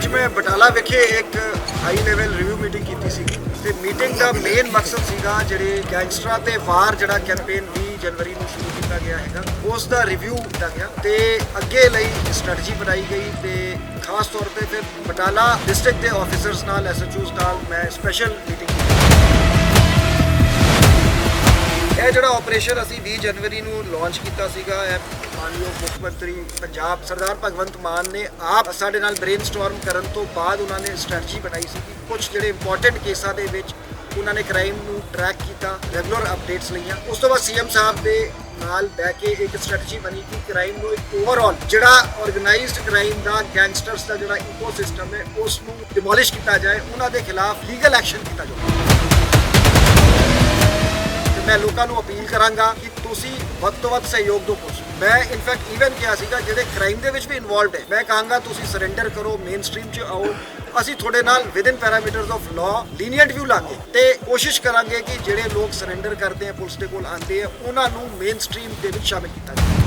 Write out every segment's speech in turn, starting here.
ਅੱਜ ਮੈਂ ਬਟਾਲਾ ਵਿਖੇ ਇੱਕ ਹਾਈ ਲੈਵਲ ਰਿਵਿਊ ਮੀਟਿੰਗ ਕੀਤੀ ਸੀ ਤੇ ਮੀਟਿੰਗ ਦਾ ਮੇਨ ਮਕਸਦ ਸੀਗਾ ਜਿਹੜੇ ਗੈਂਗਸਟਰਾਂ ਤੇ ਵਾਰ ਜਿਹੜਾ ਕੈਂਪੇਨ 20 ਜਨਵਰੀ ਨੂੰ ਸ਼ੁਰੂ ਕੀਤਾ ਗਿਆ ਹੈਗਾ, ਉਸ ਦਾ ਰਿਵਿਊ ਕੀਤਾ ਗਿਆ ਤੇ ਅੱਗੇ ਲਈ ਸਟ੍ਰੈਟਜੀ ਬਣਾਈ ਗਈ ਤੇ ਖਾਸ ਤੌਰ ਤੇ ਫਿਰ ਬਟਾਲਾ ਡਿਸਟ੍ਰਿਕਟ ਦੇ ਆਫੀਸਰਸ ਨਾਲ ਐਸਐਚਓਸ ਨਾਲ ਮੈਂ ਸਪੈਸ਼ਲ ਮੀਟਿੰਗ ਕੀਤੀ। ਇਹ ਜਿਹੜਾ ਆਪਰੇਸ਼ਨ ਅਸੀਂ 20 ਜਨਵਰੀ ਨੂੰ ਲਾਂਚ ਕੀਤਾ ਸੀਗਾ, ਇਹ ਮਾਨਯੋਗ ਮੁੱਖ ਮੰਤਰੀ ਪੰਜਾਬ ਸਰਦਾਰ ਭਗਵੰਤ ਮਾਨ ਨੇ ਆਪ ਸਾਡੇ ਨਾਲ ਬ੍ਰੇਨਸਟਾਰਮ ਕਰਨ ਤੋਂ ਬਾਅਦ ਉਹਨਾਂ ਨੇ ਸਟ੍ਰੈਟਜੀ ਬਣਾਈ ਸੀ ਕਿ ਕੁਝ ਜਿਹੜੇ ਇੰਪੋਰਟੈਂਟ ਕੇਸਾਂ ਦੇ ਵਿੱਚ ਉਹਨਾਂ ਨੇ ਕ੍ਰਾਈਮ ਨੂੰ ਟਰੈਕ ਕੀਤਾ ਰੈਗੂਲਰ ਅਪਡੇਟਸ ਲਈਆਂ। ਉਸ ਤੋਂ ਬਾਅਦ ਸੀਐਮ ਸਾਹਿਬ ਦੇ ਨਾਲ ਬਹਿ ਕੇ ਇੱਕ ਸਟ੍ਰੈਟਜੀ ਬਣੀ ਕਿ ਕ੍ਰਾਈਮ ਨੂੰ ਇੱਕ ਓਵਰਆਲ ਜਿਹੜਾ ਆਰਗੇਨਾਈਜ਼ਡ ਕ੍ਰਾਈਮ ਦਾ ਗੈਂਗਸਟਰਸ ਦਾ ਜਿਹੜਾ ਇਕੋਸਿਸਟਮ ਹੈ ਉਸ ਨੂੰ ਡਿਮੋਲਿਸ਼ ਕੀਤਾ ਜਾਏ, ਉਹਨਾਂ ਦੇ ਖਿਲਾਫ ਲੀਗਲ ਐਕਸ਼ਨ ਕੀਤਾ ਜਾਵੇ। ਮੈਂ ਲੋਕਾਂ ਨੂੰ ਅਪੀਲ ਕਰਾਂਗਾ ਕਿ ਤੁਸੀਂ ਵੱਧ ਤੋਂ ਵੱਧ ਸਹਿਯੋਗ ਦਿਓ ਪੁਲਿਸ ਮੈਂ ਇਨਫੈਕਟ ਈਵਨ ਕਿਹਾ ਸੀਗਾ, ਜਿਹੜੇ ਕ੍ਰਾਈਮ ਦੇ ਵਿੱਚ ਵੀ ਇਨਵੋਲਵਡ ਹੈ, ਮੈਂ ਕਹਾਂਗਾ ਤੁਸੀਂ ਸਰੈਂਡਰ ਕਰੋ ਮੇਨ ਸਟ੍ਰੀਮ 'ਚ ਆਓ। ਅਸੀਂ ਤੁਹਾਡੇ ਨਾਲ within parameters of law lenient view ਲਾਂਗੇ। ਤੇ ਕੋਸ਼ਿਸ਼ ਕਰਾਂਗੇ ਕਿ ਜਿਹੜੇ ਲੋਕ ਸਰੈਂਡਰ ਕਰਦੇ ਆ, ਪੁਲਿਸ ਦੇ ਕੋਲ ਆਉਂਦੇ ਆ, ਉਹਨਾਂ ਨੂੰ ਮੇਨ ਸਟ੍ਰੀਮ ਦੇ ਵਿੱਚ ਸ਼ਾਮਿਲ ਕੀਤਾ ਜਾਵੇ।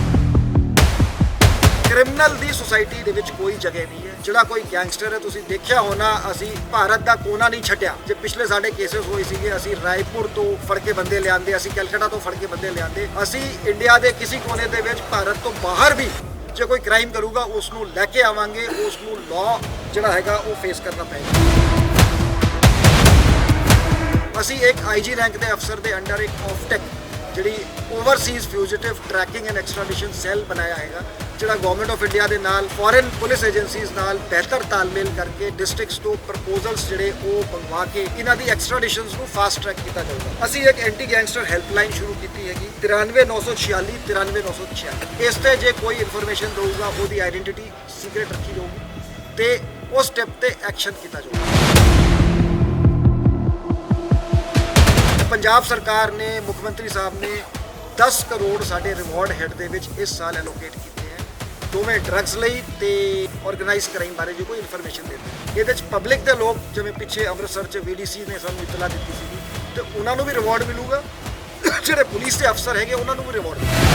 ਕ੍ਰਿਮੀਨਲ ਦੀ ਸੁਸਾਇਟੀ ਦੇ ਵਿੱਚ ਕੋਈ ਜਗ੍ਹਾ ਨਹੀਂ ਹੈ। ਜਿਹੜਾ ਕੋਈ ਗੈਂਗਸਟਰ ਹੈ, ਤੁਸੀਂ ਦੇਖਿਆ ਹੋਣਾ, ਅਸੀਂ ਭਾਰਤ ਦਾ ਕੋਨਾ ਨਹੀਂ ਛੱਡਿਆ। ਜੇ ਪਿਛਲੇ ਸਾਡੇ ਕੇਸਸ ਹੋਏ ਸੀਗੇ, ਅਸੀਂ ਰਾਏਪੁਰ ਤੋਂ ਫੜ ਕੇ ਬੰਦੇ ਲਿਆਂਦੇ, ਅਸੀਂ ਕਲਕੱਤਾ ਤੋਂ ਫੜ ਕੇ ਬੰਦੇ ਲਿਆਂਦੇ। ਅਸੀਂ ਇੰਡੀਆ ਦੇ ਕਿਸੇ ਕੋਨੇ ਦੇ ਵਿੱਚ, ਭਾਰਤ ਤੋਂ ਬਾਹਰ ਵੀ ਜੇ ਕੋਈ ਕ੍ਰਾਈਮ ਕਰੂਗਾ ਉਸ ਨੂੰ ਲੈ ਕੇ ਆਵਾਂਗੇ। ਉਸ ਨੂੰ ਲਾਅ ਜਿਹੜਾ ਹੈਗਾ, ਉਹ ਫੇਸ ਕਰਨਾ ਪਏਗਾ। ਅਸੀਂ ਇੱਕ ਆਈਜੀ ਰੈਂਕ ਦੇ ਅਫਸਰ ਦੇ ਅੰਡਰ ਇੱਕ ਆਫਟੈਕ ਜਿਹੜੀ overseas fugitive tracking and extradition cell ਬਣਾਇਆ ਹੈਗਾ। ਜਿਹੜਾ ਗਵਰਨਮੈਂਟ ਆਫ ਇੰਡੀਆ ਦੇ ਨਾਲ ਫੋਰਨ ਪੁਲਿਸ ਏਜੰਸੀਜ਼ ਨਾਲ ਬਿਹਤਰ ਤਾਲਮੇਲ ਕਰਕੇ ਡਿਸਟ੍ਰਿਕਟਸ ਤੋਂ ਪ੍ਰਪੋਜ਼ਲਸ ਜਿਹੜੇ ਉਹ ਮੰਗਵਾ ਕੇ ਇਹਨਾਂ ਦੀ ਐਕਸਟ੍ਰੈਡੀਸ਼ਨਸ ਨੂੰ ਫਾਸਟ ਟਰੈਕ ਕੀਤਾ ਜਾਊਗਾ। ਅਸੀਂ ਇੱਕ ਐਂਟੀ ਗੈਂਗਸਟਰ ਹੈਲਪਲਾਈਨ ਸ਼ੁਰੂ ਕੀਤੀ ਹੈਗੀ 93946 93946 ਇਸ ਤੇ ਜੇ ਕੋਈ ਇਨਫੋਰਮੇਸ਼ਨ ਦਊਗਾ, ਉਹਦੀ ਆਇਡੈਂਟੀਟੀ ਸੀਕ੍ਰੀਟ ਰੱਖੀ ਜਾਊਗੀ ਤੇ ਉਸ ਸਟੈਪ ਤੇ ਐਕਸ਼ਨ ਕੀਤਾ ਜਾਊਗਾ। ਪੰਜਾਬ ਸਰਕਾਰ ਨੇ, ਮੁੱਖ ਮੰਤਰੀ ਸਾਹਿਬ ਨੇ 10 ਕਰੋੜ ਸਾਡੇ ਰਿਵਾਰਡ ਹੈਡ ਦੇ ਵਿੱਚ ਇਸ ਸਾਲ ਐਲੋਕੇਟ ਕੀਤੇ। ਦੋਵੇਂ ਡਰੱਗਸ ਲਈ ਤੇ ਆਰਗੇਨਾਈਜ਼ ਕ੍ਰਾਈਮ ਬਾਰੇ ਜੋ ਕੋਈ ਇਨਫੋਰਮੇਸ਼ਨ ਦੇਵੇ ਇਹਦੇ ਚ ਪਬਲਿਕ ਦੇ ਲੋਕ ਜਿਵੇਂ ਪਿੱਛੇ ਅੰਮ੍ਰਿਤਸਰ ਚ ਵੀਡੀਸੀ ਨੇ ਸਾਨੂੰ ਇਤਲਾਹ ਦਿੱਤੀ ਸੀ ਤੇ ਉਹਨਾਂ ਨੂੰ ਵੀ ਰਿਵਾਰਡ ਮਿਲੂਗਾ। ਜਿਹੜੇ ਪੁਲਿਸ ਦੇ ਅਫਸਰ ਹੈਗੇ, ਉਹਨਾਂ ਨੂੰ ਵੀ ਰਿਵਾਰਡ ਮਿਲੂਗਾ।